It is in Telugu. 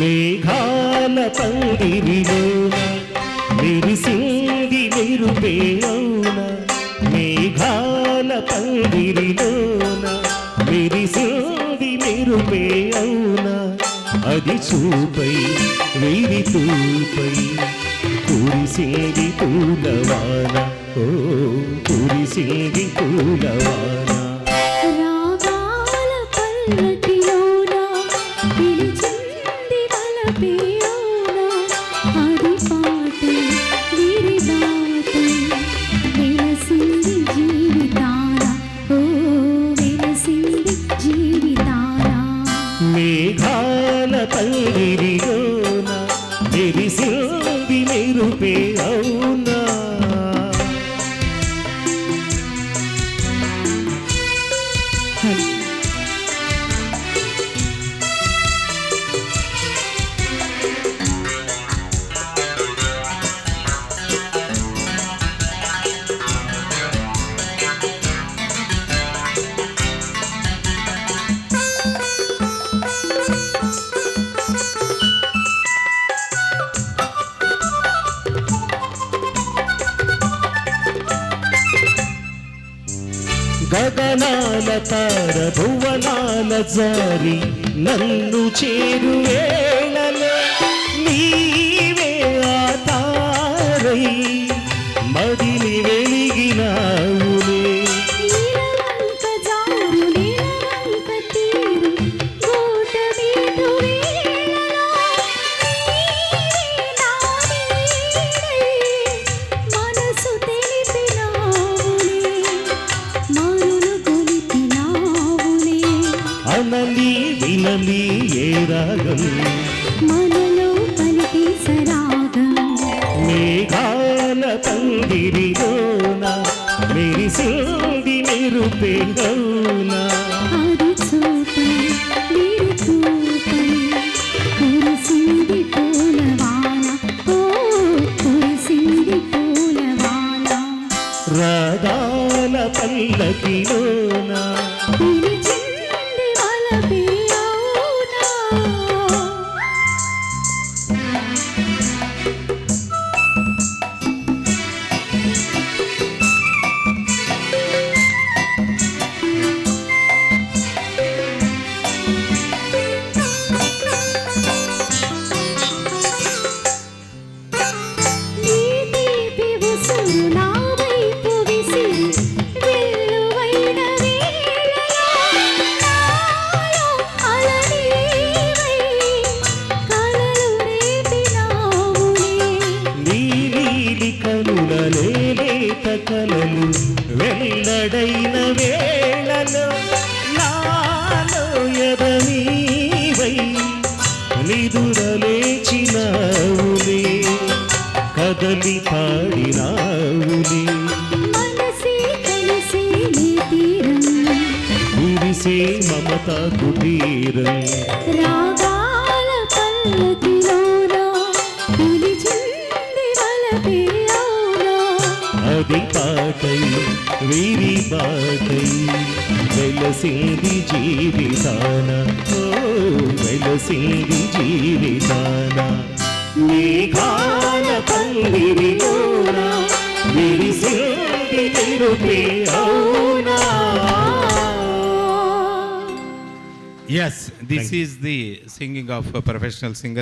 మేఘాల పందిరిలో మెరిసింది మెరుపే అవున మేఘాల పందిరిలోన మెరిసింది మెరుపే అవున అది చూపై వీరి తూపై కురిసింది పూలవాన. ఓ కురిసింది పూలవాన. మెరిసింది మెరుపే అవునా? గగనాల తార భువనాల జారి నన్ను చేరువేళలో నీవే ఆ తారై మదిని అనలి వినలి ఏ రాగం? మనలో పలికి సరాగం. మేఘాల పందిరిలోన మెరిసింది మెరుపే గౌనా అది చూపై కలలు వెల్లడైన వేళలో నాలో ఎదనీవై నిదురలేచినావులే కదలి పాడినావులే. కురిసే మమత కుటీరం పాటై వీరి బాటై వెలసింది జీవితాన. ఓ వెలసింది జీవితాన. మేఘాల పందిరిలోన విరిసింది నిరుపే అవునా? Yes, this is the singing of a professional singer.